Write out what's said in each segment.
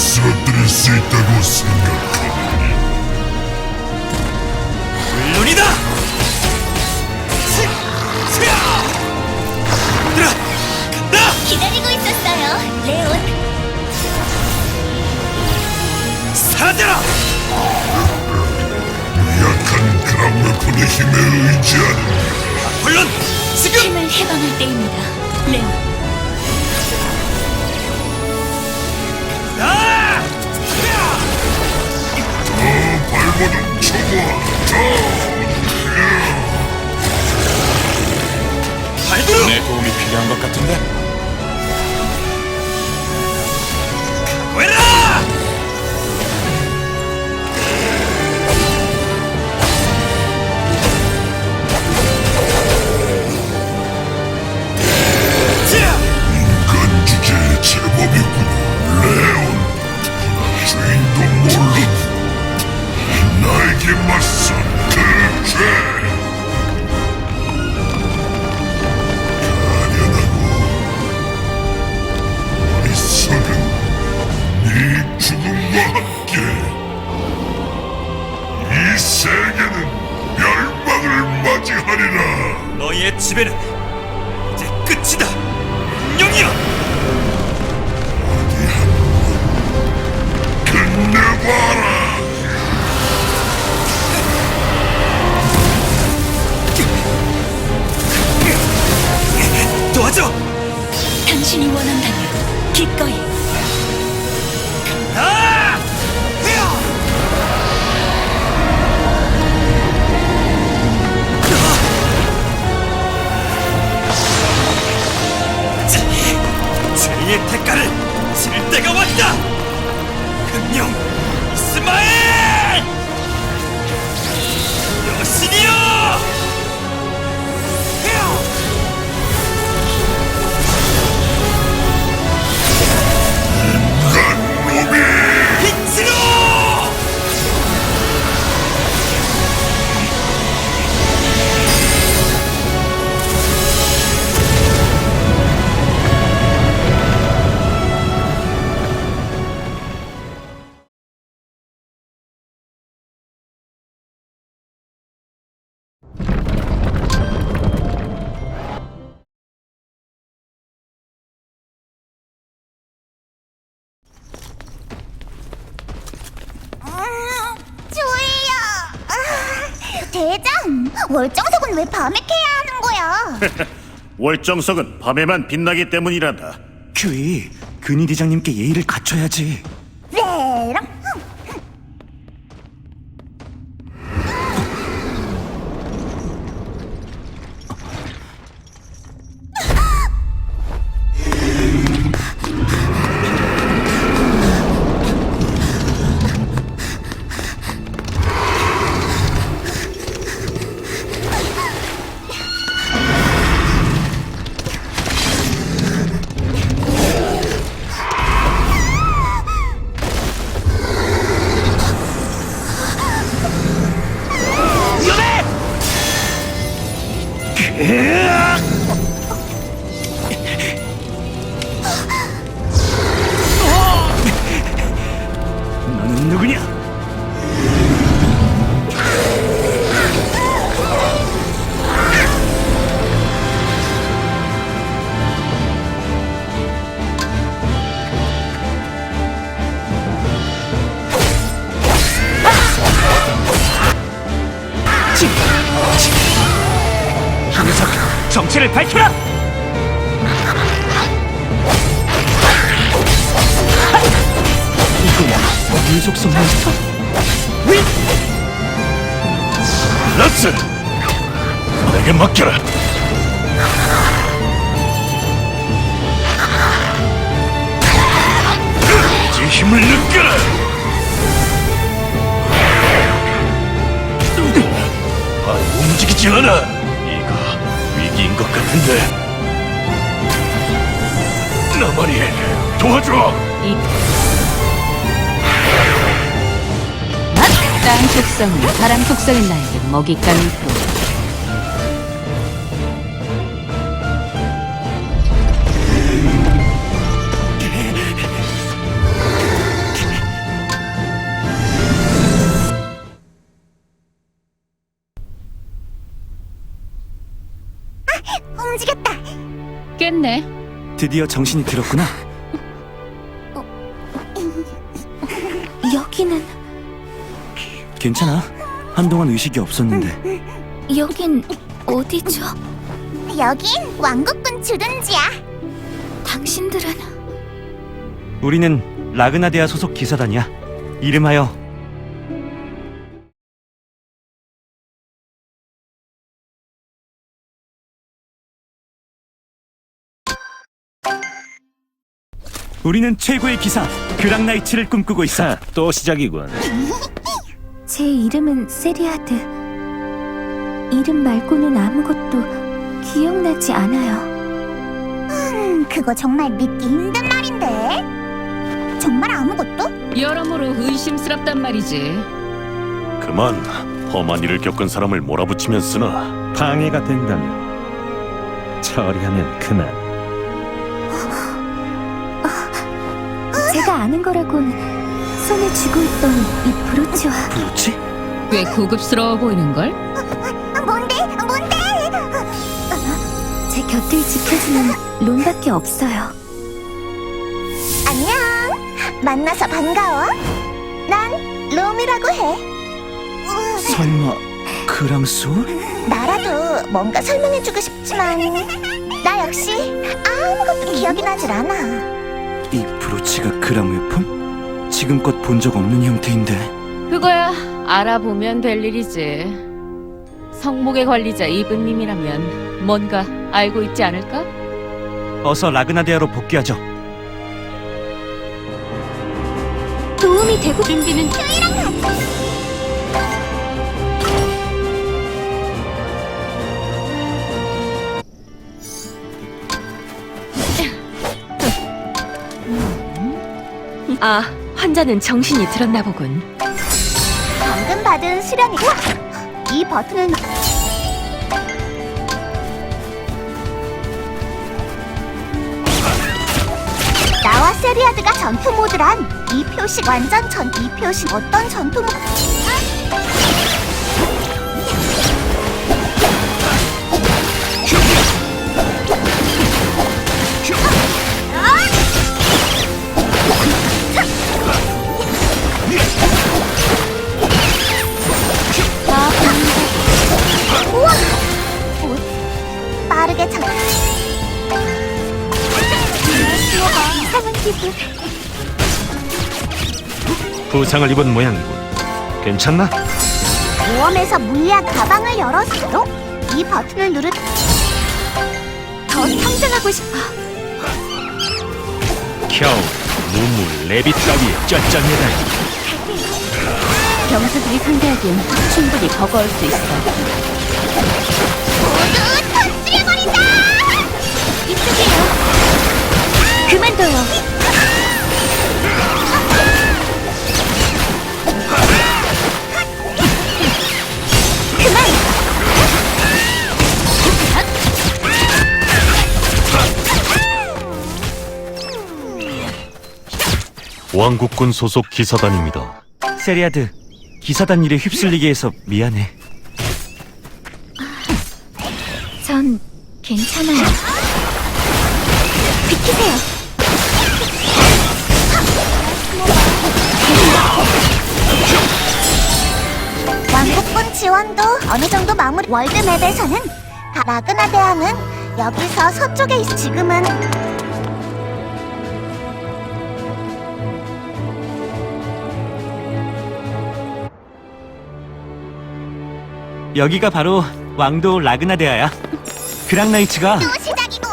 쓰러뜨릴 수 있다고 생각하 그라웨폰의 힘에 의지하는 물론 지금! 힘을 해방할 때입니다. 아! 발버둥 쳐봐 더 발두르! 내 도움이 필요한 것 같은데? 왜라! 네 죽음과 함께 이 세계는 멸망을 맞이하리라 너희의 지배는 이제 끝이다! 운명이야! 어디 한번 끝내봐라 도와줘! 당신이 원한다면 월정석은 왜 밤에 캐야 하는 거야? 월정석은 밤에만 빛나기 때문이란다. 큐이 근위 대장님께 예의를 갖춰야지. 정체를 밝혀라! 이건 민속성 몬스터? 락스! 내게 맡겨라. 이제 힘을 느껴라. 보이지 않아? 것 같은데. 나만이 도와줘. 땅 속성은 바람 속성인 나에게 먹잇감이 있고 깼네 드디어 정신이 들었구나. 여기는 괜찮아. 한동안 의식이 없었는데. 여긴 어디죠? 여긴 왕국군 주둔지야. 당신들은 우리는 라그나데아 소속 기사단이야. 이름하여 우리는 최고의 기사 그랑나이츠를 꿈꾸고 있어. 또 시작이군. 제 이름은 세리아드. 이름 말고는 아무것도 기억나지 않아요. 음, 그거 정말 믿기 힘든 말인데. 정말 아무것도? 여러모로 의심스럽단 말이지 그만 험한 일을 겪은 사람을 몰아붙이면 쓰나 방해가 된다면 처리하면 그만 제가 아는 거라곤 손에 쥐고 있던 이 브로치와 브로치? 꽤 고급스러워 보이는걸? 뭔데? 뭔데? 제 곁을 지켜주는 론밖에 없어요. 안녕. 만나서 반가워. 난 롬이라고 해. 설마 그랑소? 나라도 뭔가 설명해주고 싶지만 나 역시 아무것도 기억이 나질 않아. 이 브로치가 그랑웨폰? 지금껏 본 적 없는 형태인데. 그거야 알아보면 될 일이지 성목의 관리자 이브님이라면 뭔가 알고 있지 않을까? 어서 라그나데아로 복귀하죠. 도움이 되고 준비는 아 환자는 정신이 들었나 보군 방금 받은 수련이 우와! 이 버튼은 나와 세리아드가 전투 모드란 이 표시 완전 전 이 표시 어떤 전투 모드 부상을 입은 모양이군. 괜찮나? 모험에서 물리학 가방을 열었어도 이 버튼을 누르 더 성장하고 싶어. 겨우 눈물 내비 따위에 쩌쩌내다니 병수들이 상대하기엔 충분히 버거울 수 있어. 모두 터뜨려버린다! 이쪽이에요. 그만둬요 왕국군 소속 기사단입니다. 세리아드, 기사단 일에 휩쓸리게 해서 미안해. 전 괜찮아요. 비키세요. 왕국군 지원도 어느 정도 마무리. 월드맵에서는 가- 라그나데아는 여기서 서쪽에 있. 지금은 여기가 바로 왕도 라그나데아야. 그랑나이츠가 또 시작이군.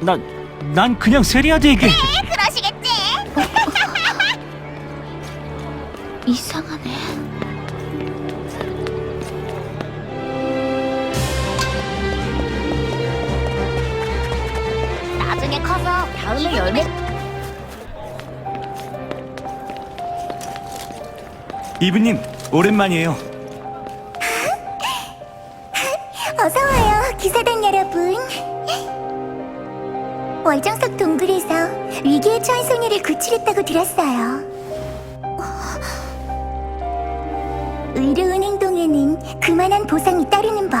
난, 난 그냥 세리아드에게 에 그러시겠지. 이상하네. 나중에 커서 다음에 열매 이브님 오랜만이에요. 구출했다고 들었어요. 의로운 행동에는 그만한 보상이 따르는 법.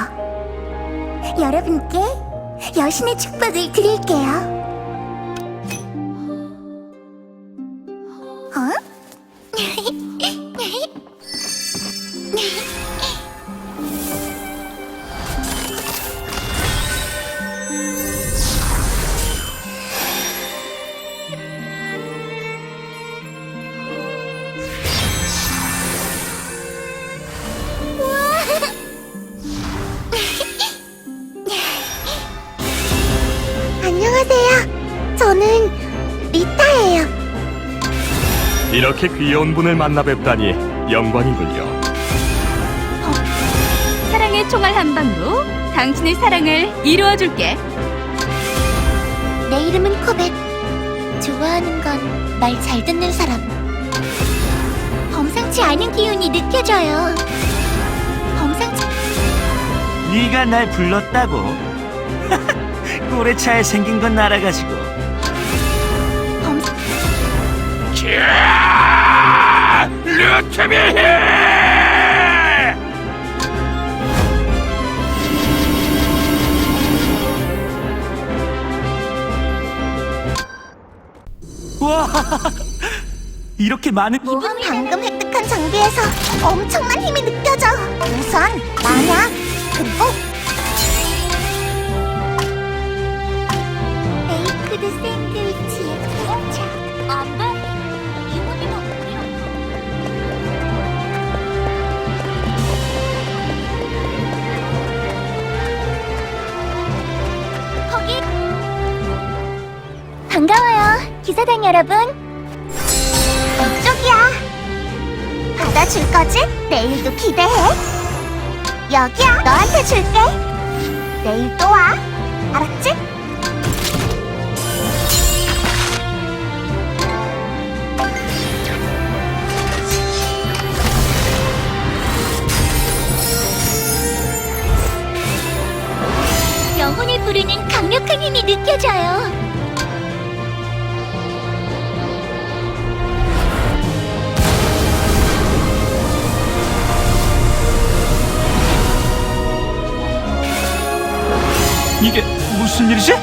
여러분께 여신의 축복을 드릴게요. 이렇게 귀여운 분을 만나 뵙다니 영광이군요. 사랑의 총알 한 방으로 당신의 사랑을 이루어줄게. 내 이름은 코벳. 좋아하는 건 말 잘 듣는 사람. 범상치 않은 기운이 느껴져요. 범상치 네가 날 불렀다고? 꼬레차에 생긴 건 알아가지고. 와, 이렇게 많은 이분 방금 획득한 장비에서 엄청난 힘이 느껴져. 우선 만약 그리고 반가워요, 기사단 여러분. 이쪽이야. 받아줄 거지? 내일도 기대해. 여기야. 너한테 줄게. 내일 또 와. 알았지? 영혼을 부르는 강력한 힘이 느껴져요. 이게 무슨 일이지?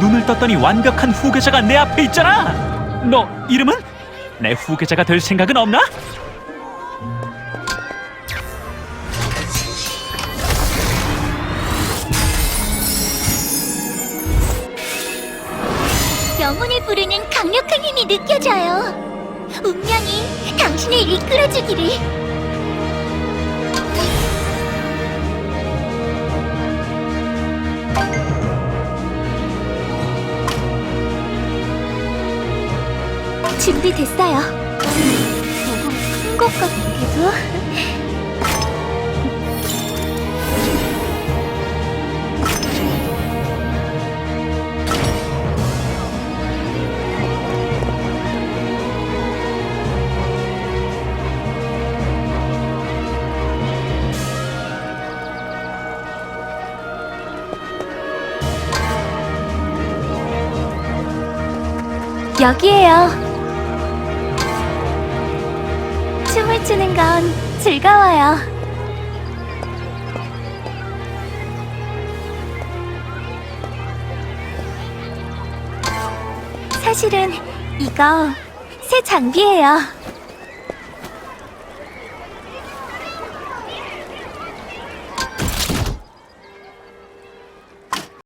눈을 떴더니 완벽한 후계자가 내 앞에 있잖아. 너 이름은? 내 후계자가 될 생각은 없나? 영혼을 부르는 강력한 힘이 느껴져요. 운명이 당신을 이끌어주기를. 준비됐어요. 조금 큰 것 같기도. 여기에요. 춤을 추는 건 즐거워요. 사실은 이거 새 장비예요.